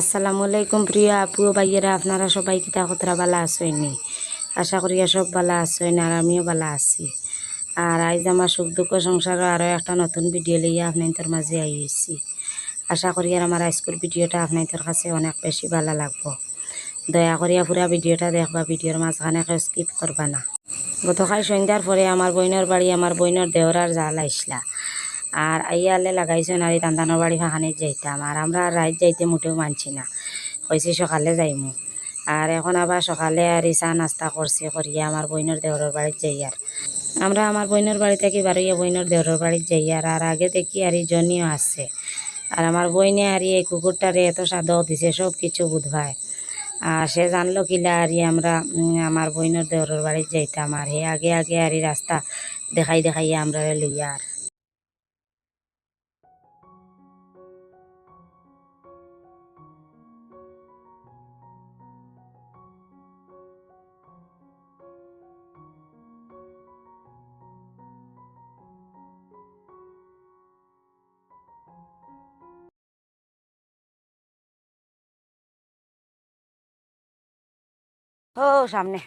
আসসালামু আলাইকুম প্রিয় আপু ভাইয়েরা, আপনারা সবাই কিতা কতরা বালা আসইনি আশা করি সব বালা আসইন আর আমিও বালা আছি। আর আজ আমার সুখ দুঃখ সংসার আরও একটা নতুন ভিডিও লইয়া আপনাদের মাঝে আইছি। আশা করি আর আমার আজকের ভিডিওটা আপনাদের কাছে অনেক বেশি ভালো লাগবো। দয়া করিয়া পুরা ভিডিওটা দেখবা, ভিডিওর মাঝখানে স্কিপ করবা না। গতকাল সন্ধ্যার পরে আমার বইনের বাড়ি, আমার বইনের দেওরার জাল আইসলা আর আইয়ালে লাগাইছেন আর এই তান্দানোর বাড়ি ফাঁকানি যাইতাম। আর আমরা আর রাত যাইতে মোটেও মানছি না। কইছি সকালে যাইমু। আর এখন আবার সকালে আর চা নাস্তা করছি করিয়া আমার বইনের দেওরের বাড়িতে যাই আর আমরা আমার বইনের বাড়ি থেকে বারোইয়া বইনের দেওরের বাড়িতে যাই আর আর আগে দেখি আর জনিও আছে। আর আমার বইনে আর এই কুকুরটারে এত সাদক দিছে, সব কিছু বুধবাই আর সে জানলো কিলা আর আমরা আমার বইনের দেওরের বাড়িতে যাইতাম। আর হে আগে আগে আর রাস্তা দেখাই দেখাইয়া আমরা লইয়া আর ও সামনে।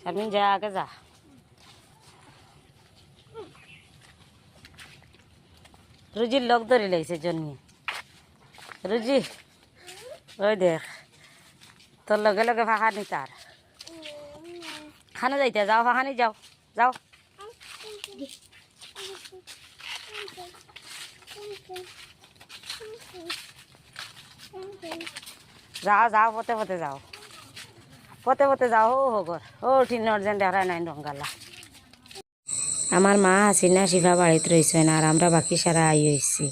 শারমিন যা আগে যা। রুজির লোক ধরে লাগছে জন্য রুজি ওই দেখ তোর লগে লগে ফাঁকা নি তার খানা যাইতে যাও ফাঁকানি যাও যাও। যাও যাও, পথে পথে যাও। পথে পথে যাও ও হগর ও টিনের যেন দেখা নাই রঙ্গালা আমার মা হাসিনা শিফা বাড়িতে রয়েছেন আর আমরা বাকি সারা আই হয়েছি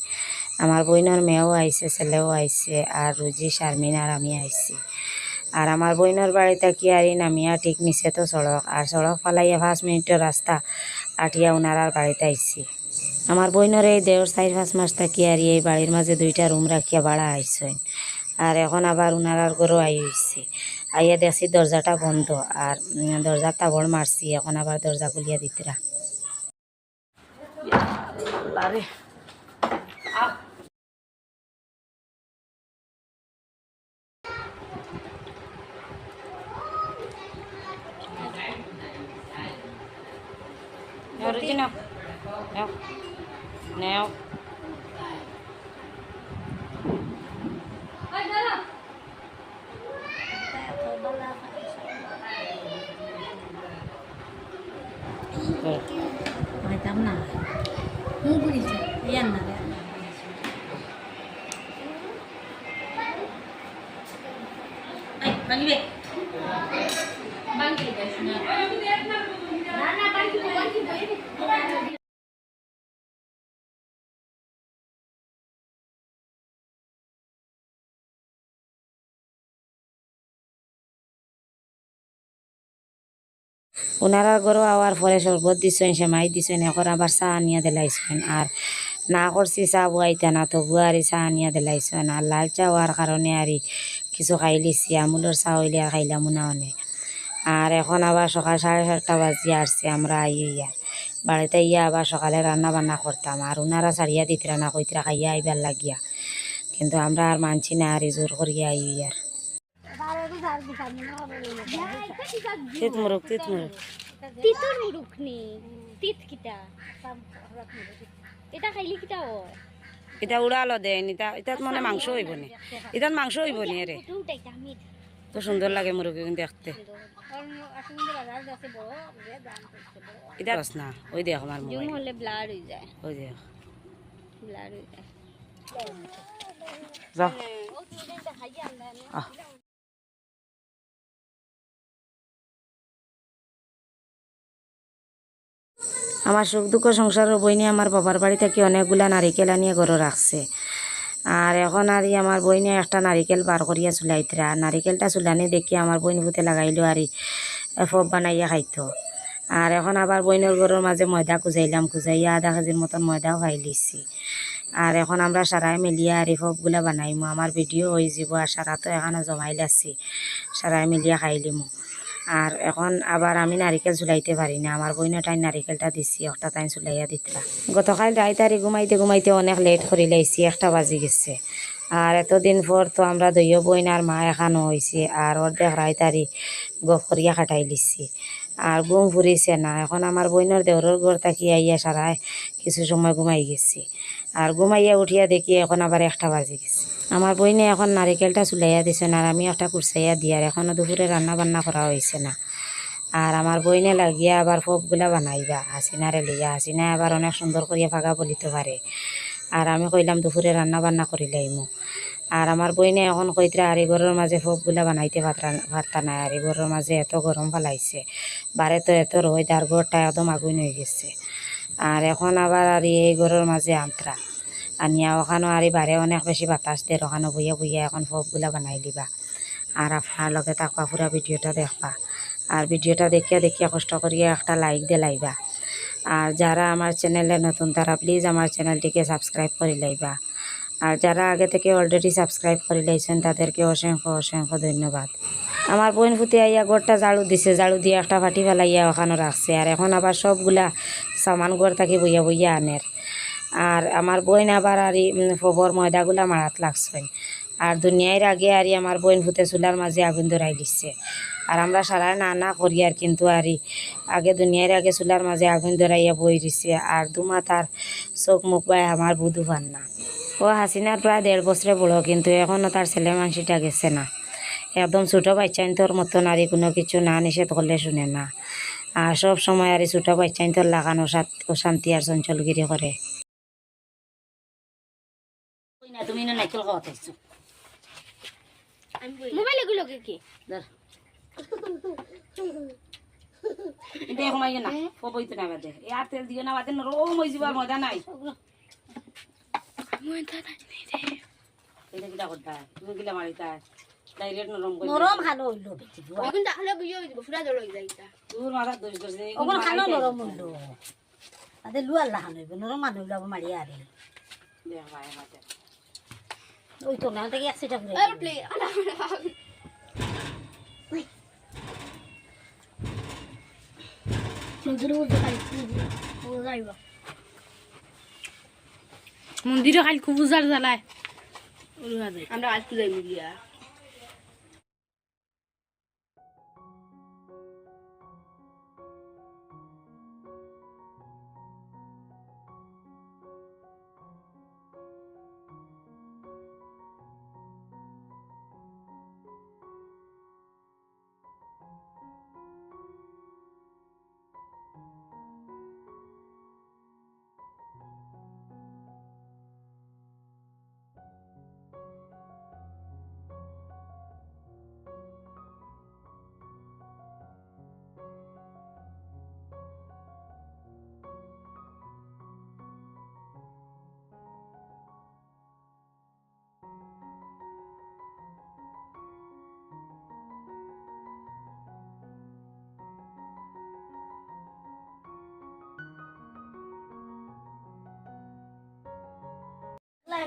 আমার বইনের মেয়েও আইছে ছেলেও আইছে আর রুজি শারমিন আর আমি আইছি আর আমার বইনের বাড়িতে কি আর নামিয়া ঠিক নিচে তো সড়ক আর সড়ক ফালাইয়া পাঁচ মিনিটের রাস্তা আটিয়া উনারার বাড়িতে আইছি আমার বইনের এই দেওর চার পাঁচ মাস থাকি আর এই বাড়ির মাঝে দুইটা রুম রাখিয়া ভাড়া আইসেন। আর এখন আবার উনারার ঘরও আই হয়েছে আইয়া দেখছি দরজাটা বন্ধ আর দরজার তাবড় মারছি, এখন আবার দরজা খুলিয়া দিতরা। nào Mai tắm nào Không có gì chứ Yên nào đấy Ay, bagi be Bagi be Nana bagi be Bagi be ওনারা গরু আওয়ার পরে শরবত দিছেন, সেমাই দিছেন এখন আবার চা আনিয়া দিলাইছেন আর না করছি চা বুয়াইতা না তবু আর চা আনিয়া দিলাইছেন আর লাল চা হওয়ার কারণে আর কিছু খাই লিছি আমুলের চা হইলে আর খাইলাম না অনেক আর এখন আবার সকাল সাড়ে সাতটা বাজি আসছে আমরা ইয়ার বাড়িতে ইয়া আবার সকালে রান্না বান্না করতাম আর ওনারা সারিয়া দিতরা না কইতরা খাইয়া আইবার লাগিয়া। কিন্তু আমরা আর মানছি না আর জোর করিয়া আই ইয়ার তিত মুরুক তিত মুরুক Titur muruk ni. Tit kita. Kita kaili kita oh. এটা উড়ালো দেয়নি তা এটাত মনে মাংস হইব নি এটাত মাংস হইব নি রে. তো সুন্দর লাগে মুরগি দেখতে. এটা না ওই দেখ আমার মোবাইল hole blur হয়ে যায় ওই দেখ ব্লার হয়ে যায় যাও আমার সুখ দুঃখ সংসারের বই নিয়ে আমার বাবার বাড়ি থেকে অনেকগুলা নারিকেল আনিয়ে ঘরে রাখছে। আর এখন আর আমার বই নিয়ে একটা নারিকেল বার করিয়া চুলাইতরা। নারিকেলটা চুলানি দেখি আমার বইন ফুতে লাগাইলো আর ফব বানাইয়া খাইতো। আর এখন আবার বইনের ঘরের মাঝে ময়দা কুজাইলাম কুজাইয়া আধা কেজির মতন ময়দাও খাই লিছি। আর এখন আমরা সারাই মিলিয়া আর এই ফবগুলা বানাইমু। আমার ভিডিও হয়ে যাব আর সারা তো এখানে জমাই লাসছি সারাই মিলিয়া খাইলিমু আর এখন আবার আমি নারিকেল ঝুলাইতে পারি না। আমার বইনে টাইম নারিকেলটা দিছি, একটা টাইম ঝুলাইয়া দিতরা গতকাল রাইতারি ঘুমাইতে ঘুমাইতে অনেক লেট করে লাইছি একটা বাজি গেছে। আর এতদিন পর তো আমরা দইয় বইন আর মা এখানো হয়েছে আর অর্ধেক রাইতারি গপ করিয়া খাটাই লিছি। আর ঘুম ফুরিছে না। এখন আমার বইনের দেওরের ঘর থাকি আইয়া সারাই কিছু সময় ঘুমাই গেছি। আর ঘুমাইয়া উঠিয়া দেখি এখন আবার একটা বাজি গেছে। আমার বইনে এখন নারিকেলটা চুলাইয়া দিছে না, আর আমি একটা কুরসাইয়া দিয়ার এখনও দুপুরে রান্না বান্না করা হয়েছে না। আর আমার বইনে লাগিয়া আবার ফপগুলা বানাইবা, হাসিনারে লইয়া। হাসিনা আবার অনেক সুন্দর করিয়া ফাঁকা বলিতে পারে। আর আমি কইলাম দুপুরে রান্না বান্না করিলাইমু আর আমার বইনে এখন কইতরা আর ঘরের মাঝে ফপগুলা বানাইতে পারতা পারতা না আর ঘরের মাঝে এত গরম ফেলাইছে, বারে তো এত রোদ, আর ঘরটা একদম আগুন হয়ে গেছে। আর এখন আবার আর এই ঘরের মাঝে আন্তরা। আনিয়া ওখানো আর বারে অনেক বেশি বাতাস দেয় ওখানে বইয়া বইয়া এখন ফপগুলা বানাই দিবা। আর আপনার লগে থাকবা পুরা ভিডিওটা দেখবা। আর ভিডিওটা দেখিয়া দেখিয়া কষ্ট করিয়া একটা লাইক দিয়ে লাইবা। আর যারা আমার চ্যানেলে নতুন তারা প্লিজ আমার চ্যানেলটিকে সাবস্ক্রাইব করে লাইবা। আর যারা আগে থেকে অলরেডি সাবস্ক্রাইব করে লাইছেন, তাদেরকে অসংখ্য অসংখ্য ধন্যবাদ। আমার বোন ফুতে আইয়া গোড়টা ঝাড়ু দিছে ঝাড়ু দিয়ে একটা ফাটি ফেলাইয়া ওখানে রাখছে আর এখন আবার সবগুলা সামান ঘর থাকি বইয়া বইয়া আনের আর আমার বোন আবার আর ফবর ময়দাগুলা মারাত লাগছেন। আর দুনিয়ার আগে আর আমার বোন ফুতে চুলার মাঝে আগুন ধরাই দিচ্ছে আর আমরা সারা না না করি আর কিন্তু আর আগে দুনিয়ার আগে চুলার মাঝে আগুন ধরাইয়া বই দিছে। আর দুমা তার চোখ মুখ বাই আমার বুধু পান না। ও হাসিনার প্রায় দেড় বছরে বড়, কিন্তু এখনও তার ছেলে মানসিটা গেছে না। একদম ছোটো বাচ্চাইন তোর মতো নারী কোনো কিছু না নিষেধ করলে শুনে না। আর সব সময় আর ছোটো বাচ্চাইন তোর লাগানো অশান্তি আর চঞ্চলগিরি করে। তুমি না নাইকেল খাওয়াতেছো মোবাইল এগুলো কি না বাদে এ আর তেল দিও না বাদে নরম হয়ে যাবার মজা নাই। এটা কিটা করতা তুমি কিলা মারিতা ডাইরেক্ট নরম করে নরম খানো হইল বেটি এখন তাহলে বিয়ে হয়ে যাব ফুরা জল হয়ে যায় তোর মাথা দোষ করছে অকন খানো নরম হইল। তাতে লুয়ার লাহান হইব নরম মানুষ যাব মারি আরে। দেখ ভাই মাতে ওই তো না থেকে এক সিটা ঘুরে আর প্লে মন্দিরে খালি খুব উজার জ্বালায়। আমরা আজ যাই মিলিয়া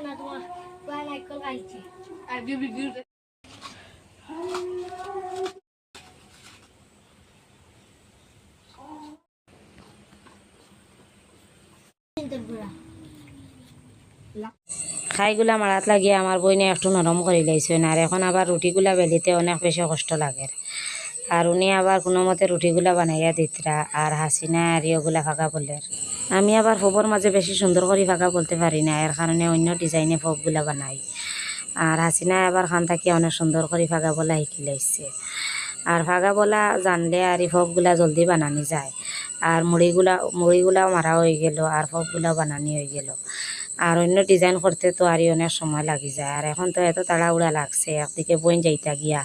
না তোমার বাই নাইকল খাইছি আর বিউ বিউ খাইগুলা মারাত লাগিয়ে আমার বইনে একটু নরম করে লাইছেন আর এখন আবার রুটিগুলা বেলিতে অনেক বেশি কষ্ট লাগে। আর উনি আবার কোনো মতে রুটিগুলা বানাইয়া দিতরা আর হাসিনা আর ইয়েগুলা ফাঁকা বলের আমি আবার ফোবর মাঝে বেশি সুন্দর করে ফাঁকা বলতে পারি না, এর কারণে অন্য ডিজাইনে ফোবগুলা বানাই। আর হাসিনা আবার খান থাকি অনেক সুন্দর করে ফাঁকা বলা শিকি লাইছে। আর ফাঁকা বলা জানলে আর এই ফোবগুলা জলদি বানানি যায়। আর মুড়িগুলা, মুড়িগুলাও মারা হয়ে গেল, আর ফোবগুলাও বানানি হয়ে গেল। আর অন্য ডিজাইন করতে তো আর অনেক সময় লাগি যায়। আর এখন তো এত তাড়াহুড়া লাগছে, একদিকে বইন যাইতা গিয়া।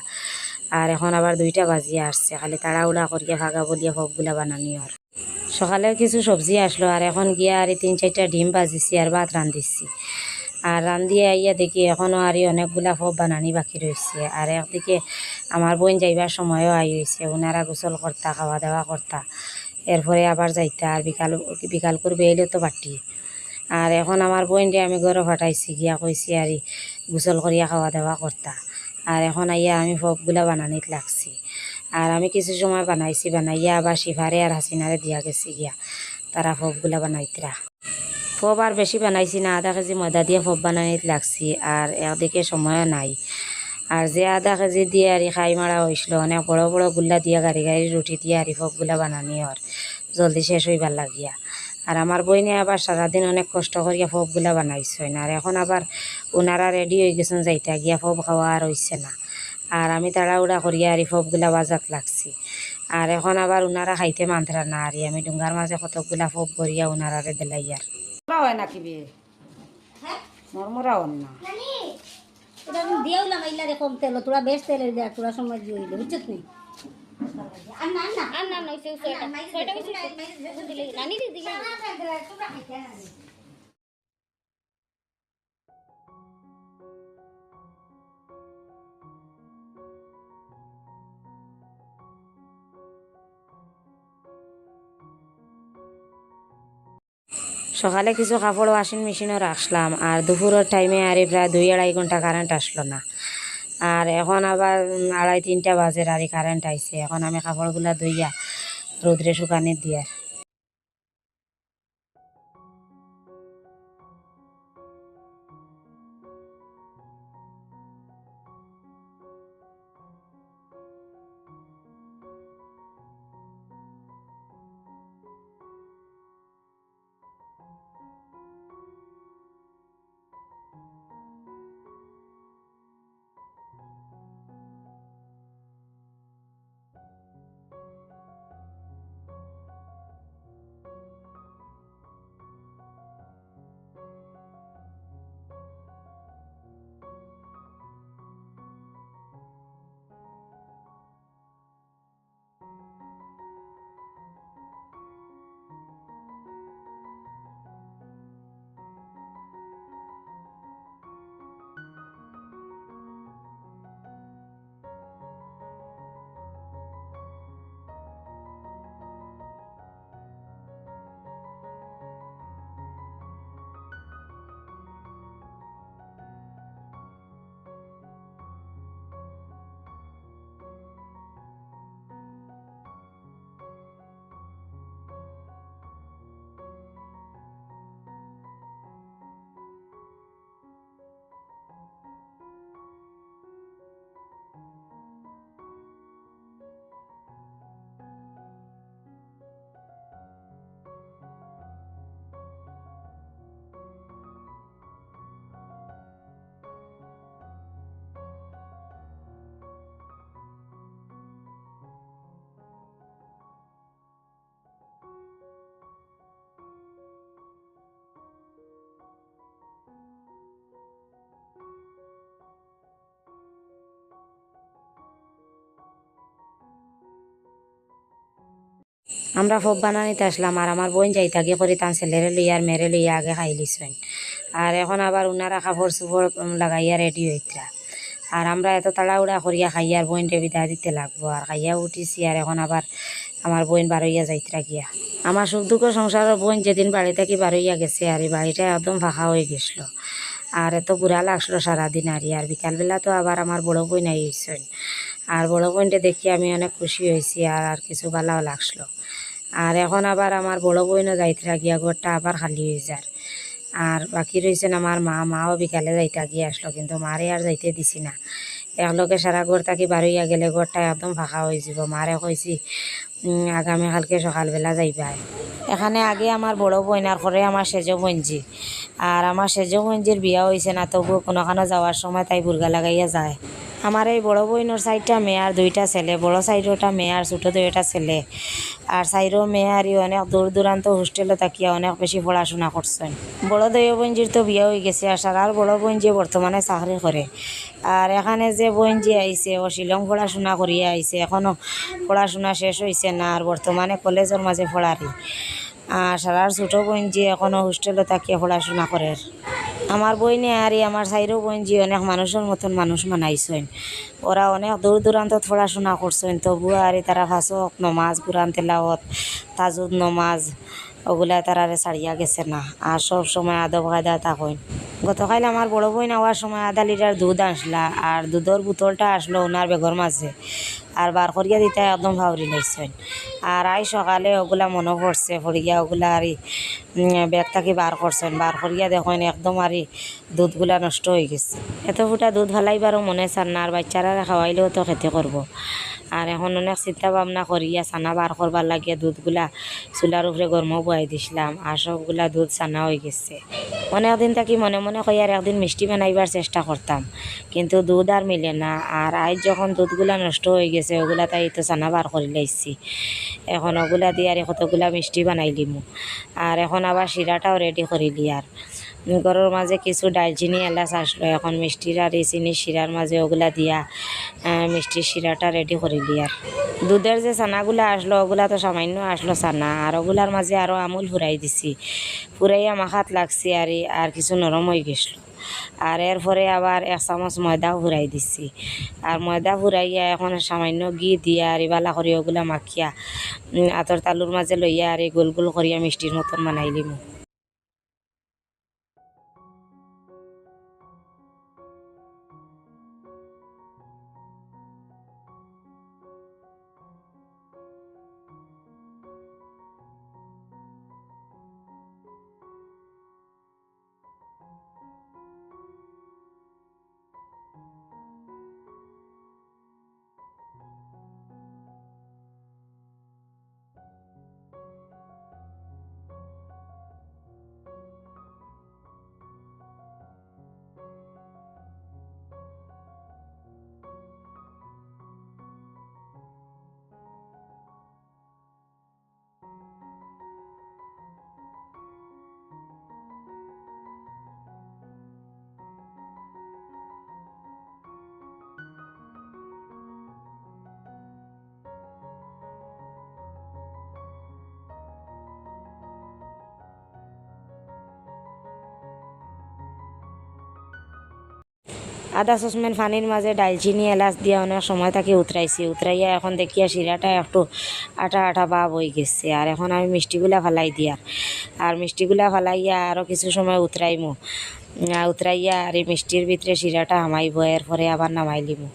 আর এখন আবার দুইটা বাজিয়ে আসছে, খালি তাড়াহুড়া করিয়া ভাগা বলিয়া সবগুলা বানানি আর। সকালে কিছু সবজি আসলো, আর এখন গিয়া আর তিন চারটা ডিম বাজিছি আর ভাত রান্ধিছি। আর রান্ধিয়ে আইয়া দেখি এখনও আর অনেকগুলা ফব বানানি বাকি রয়েছে। আর একদিকে আমার বোন যাইবার সময়ও আই হয়েছে ওনারা গোসল করতা খাওয়া দাওয়া করতা। এরপরে আবার যাইতা, আর বিকাল বিকাল করবে এলে তো বাটি। আর এখন আমার বোনরে আমি ঘরে ফাটাইছি গিয়া কইছি আর গোসল করিয়া খাওয়া দাওয়া করতা। আর এখন আইয়া আমি ফবগুলা বানানিত লাগছি। আর আমি কিছু সময় বানাইছি, বানাইয়া আবার শিফারে আর হাসিনারে দিয়া গেছি গিয়া। তারা ফবগুলা বানাইতরা। ফব আর বেশি বানাইছি না, আধা কেজি ময়দা দিয়ে ফব বানাইত লাগছি আর একদিকে সময়ও নাই। আর যে আধা কেজি দিয়ে আর খাই মারা হয়েছিল অনেক বড় বড় গুল্লা দিয়া গাড়ি গাড়ি রুটি দিয়ে আর ফবগুলা বানানি আর জলদি শেষ হইবার লাগিয়া। আর আমার বইনে আবার সারাদিন অনেক কষ্ট করিয়া ফবগুলা বানাইছেন আর এখন আবার ওনারা রেডি হয়ে গেছেন যাইতা গিয়া ফব খাওয়া আর হইছে না। আর আমি তাড়াহুড়া করিয়া আর ফবগুলা বাজাত লাগছি। আর এখন আবার ওনারা খাইতে মানতরা না আর আমি ডুঙ্গার মাঝে কতকগুলা ফব করিয়া ওনারারে দিলাই আর হয় নাকি বিয়ে মরমরা হন না। এটা আমি দিয়েও লাগাইলা রে কম তেল তোরা বেশ তেলের তোরা সময় দিয়ে দিলে বুঝছিস নি? আর না না আর না নইছে ছয়টা ছয়টা দিলে নানি দিদি সকালে কিছু কাপড় ওয়াশিং মেশিনও রাখলাম, আর দুপুরের টাইমে আর প্রায় দুই আড়াই ঘণ্টা কারেন্ট আসলো না। আর এখন আবার আড়াই তিনটা বাজে আর কারেন্ট আইসে এখন আমি কাপড়গুলো ধুইয়া রোদ্রে শুকানের দিয়া আমরা ফব বানানিতে আসলাম আর আমার বোন যাই থাকি করি তান ছেলেরে লইয়া আর মেরে লইয়া আগে খাই লিছেন আর এখন আবার উনারা কাপড় চোপড় লাগাইয়া রেডি হইতরা। আর আমরা এত তাড়াহুড়া করিয়া খাইয়ার বোনটা বিদায় দিতে লাগবো। আর খাইয়া উঠিছি আর এখন আবার আমার বোন বারইয়া যাইতরা গিয়া। আমার সুখ দুঃখ সংসারের বোন যেদিন বাড়ি থেকে বারইয়া গেছে আর এই বাড়িটা একদম ফাঁকা হয়ে গেছিল। আর এত বুড়া লাগছিল সারাদিন আর আর বিকালবেলা তো আবার আমার বড় বোন আইসেন আর বড় বোনটা দেখি আমি অনেক খুশি হয়েছি আর আর কিছু ভালো লাগছিল। আর এখন আবার আমার বড় বইনও যাইতে গিয়া ঘরটা আবার খালি হয়ে যায় আর বাকি রয়েছেন আমার মা, মাও বিকালে যাইতে গিয়ে আসলো, কিন্তু মারে আর যাইতে দিছি না। একলগে সারা ঘর থাকি বারইয়া গেলে ঘরটা একদম ফাঁকা হয়ে যাব। মারে কইছি আগামীকালকে সকালবেলা যাইবা। এখানে আগে আমার বড় বোন আর করে আমার সেজ বোনজি। আর আমার সেজ বোনজির বিয়া হয়েছে না, তবুও কোনোখানে যাওয়ার সময় তাই বুর্গা লাগাইয়া যায়। আমার এই বড় বোনের সাইডটা মেয়ে আর দুইটা ছেলে, বড় সাইডটা মেয়ে আর ছোটো দুইটা ছেলে। আর সাইডও মেয়ে অনেক দূর দূরান্ত হোস্টেলে থাকিয়া অনেক বেশি পড়াশোনা করছেন বড় বোনজির তো বিয়া হয়ে গেছে আর সারার বড় যে বর্তমানে চাকরি করে আর এখানে যে বোন যে আইসে ও শিলং পড়াশোনা করিয়া আইসে এখনও পড়াশোনা শেষ হয়েছে না, আর বর্তমানে কলেজের মাঝে পড়ারি। আর সারার ছোটো বোন যে এখনও হোস্টেলে থাকিয়া পড়াশোনা করে। আমার বইনে আর আমার সাইরও বোন যে অনেক মানুষের মতন মানুষ মানাইছেন। ওরা অনেক দূর দূরান্ত পড়াশোনা করছেন, তবুও আর তারা ফাঁসক, নমাজ কুরান তেলাওত তাজুদ নমাজ ওগুলা তারারে ছাড়িয়া গেছে না। আর সব সময় আদব কায়দা থাকেন গতকাল আমার বড় বই নেওয়ার সময় আধা লিটার দুধ আসলা আর দুধের বোতলটা আসলো ওনার বেগর মাঝে। আর বার করিয়া দিতে একদম ভাউরি লাইছেন আর আই সকালে ওগুলা মনে পড়ছে ফরিয়া ওগুলা আর ব্যাগ থাকি বার করছেন। বার করিয়া দেখেন একদম আর দুধগুলা নষ্ট হয়ে গেছে। এত ফুটা দুধ ফালাইবারও মনে চান না, আর বাচ্চারা খাওয়াইলেও তো খেতে করব। আর এখন অনেক চিন্তা ভাবনা করিয়া চানা বার করবার লাগিয়া দুধগুলা চুলার উপরে গরম বয়াই দিছিলাম, আর সবগুলা দুধ চানা হয়ে গেছে। অনেক দিন থাকি মনে মনে কই আর একদিন মিষ্টি বানাইবার চেষ্টা করতাম, কিন্তু দুধ আর মিলে না, আর আজ যখন দুধগুলা নষ্ট হয়ে গেছে, ওগুলা তাই তো চানা বার করে লাইছি। এখন ওগুলা দিয়ে আর কতগুলা মিষ্টি বানাইলিমু আর এখন আবার শিরাটাও রেডি করিলি আর। ঘরের মাঝে কিছু ডালচিনি, এলাচ আসলো। এখন মিষ্টির আর এই চিনি শিরার মাঝে ওগুলা দিয়া মিষ্টির শিরাটা রেডি করিলি আর। দুধের যে চানাগুলা আসলো, ওগুলা তো সামান্য আসলো চানা আর ওগুলার মাঝে আরও আমুল ফুরাই দিছি। ফুরাইয়া মাখাত লাগছি আর আর কিছু নরম হয়ে গেছিল আর এরপরে আবার এক চামচ ময়দাও ফুরাই দিছি। আর ময়দা ফুরাইয়া এখন সামান্য ঘি দিয়া আর ইবালা করি ওগুলা মাখিয়া আতর তালুর মাঝে লইয়া আর গোল গোল করিয়া মিষ্টির মতন বানাইলিমু আধা সসম্যান ফানির মাঝে ডালচিনি এলাচ দিয়ে অনেক সময় তাকে উতরাইছি উতরাইয়া এখন দেখিয়া শিরাটা একটু আটা আটা ভাব হয়ে গেছে। আর এখন আমি মিষ্টিগুলা ফালাই দিয়ার আর মিষ্টিগুলা ফালাইয়া আরও কিছু সময় উতরাইমু উতরাইয়া আর এই মিষ্টির ভিতরে শিরাটা হামাইব এরপরে আবার নামাইলিমু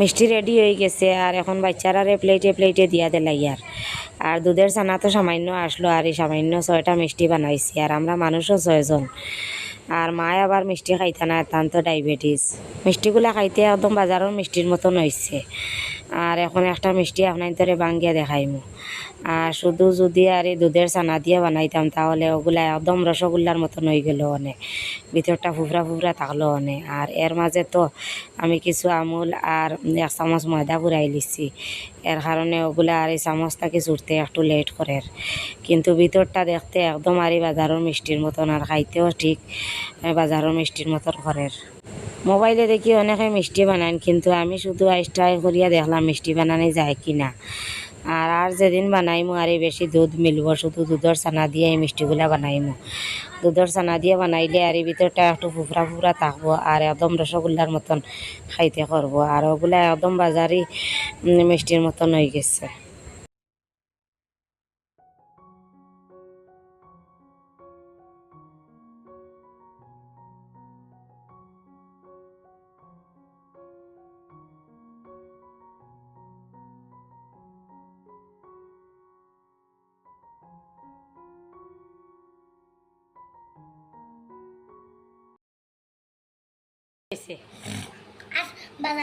মিষ্টি রেডি হয়ে গেছে আর এখন বাচ্চারা প্লেটে প্লেটে দিয়া দিলাই আর। আর দুধের ছানা তো সামান্য আসলো আর এই সামান্য ছয়টা মিষ্টি বানাইছি আর আমরা মানুষও ছয়জন। আর মায় আবার মিষ্টি খাইতে না, তান তো ডায়াবেটিস মিষ্টিগুলা খাইতে একদম বাজারের মিষ্টির মতন হয়েছে আর এখন একটা মিষ্টি আপনার তোরে বাঙ্গিয়া দেখাইমু। আর শুধু যদি আর এই দুধের চানা দিয়ে বানাইতাম, তাহলে ওগুলা একদম রসগোল্লার মতন হয়ে গেল অনেক ভিতরটা ফুফরা ফুফরা থাকল অনেক আর এর মাঝে তো আমি কিছু আমুল আর এক চামচ ময়দা পুরাই লিছি। এর কারণে ওগুলা আর এই চামচটাকে চুরতে একটু লেট করে। কিন্তু ভিতরটা দেখতে একদম আর এই বাজারের মিষ্টির মতন আর খাইতেও ঠিক, বাজারের মিষ্টির মতন করে মোবাইলে দেখি অনেকে মিষ্টি বানান কিন্তু আমি শুধু আইস ট্রাই করিয়া দেখলাম মিষ্টি বানানো যায় কি না আর আর যেদিন বানাইমু, আর বেশি দুধ মিলব, শুধু দুধের চানা দিয়ে এই মিষ্টিগুলা বানাইমু। দুধের চানা দিয়ে বানাইলে আর ভিতরটা একটু ফুফরা ফুফরা থাকব, আর একদম রসগোল্লার মতন খাইতে করব। আর ওগুলা একদম বাজারি মিষ্টির মতন হয়ে গেছে।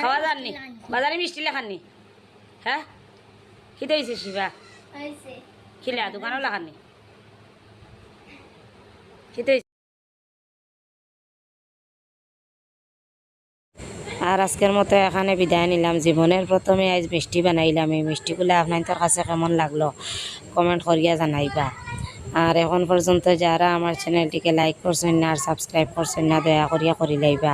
খাওয়া যাননি? বাজারে মিষ্টি লেখাননি হ্যাঁ? খিদে হয়েছে শিবা। খিলা দোকানও লাগাননি খিদে আর আজকের মতো এখানে বিদায় নিলাম। জীবনের প্রথমে আজ মিষ্টি বানাইলাম। এই মিষ্টিগুলো আপনার কাছে কেমন লাগল? কমেন্ট করিয়া জানাইবা। আর এখন পর্যন্ত যারা আমার চ্যানেলটিকে লাইক করছেন না আর সাবস্ক্রাইব করছেন না দয়া করিয়া করি লাইবা।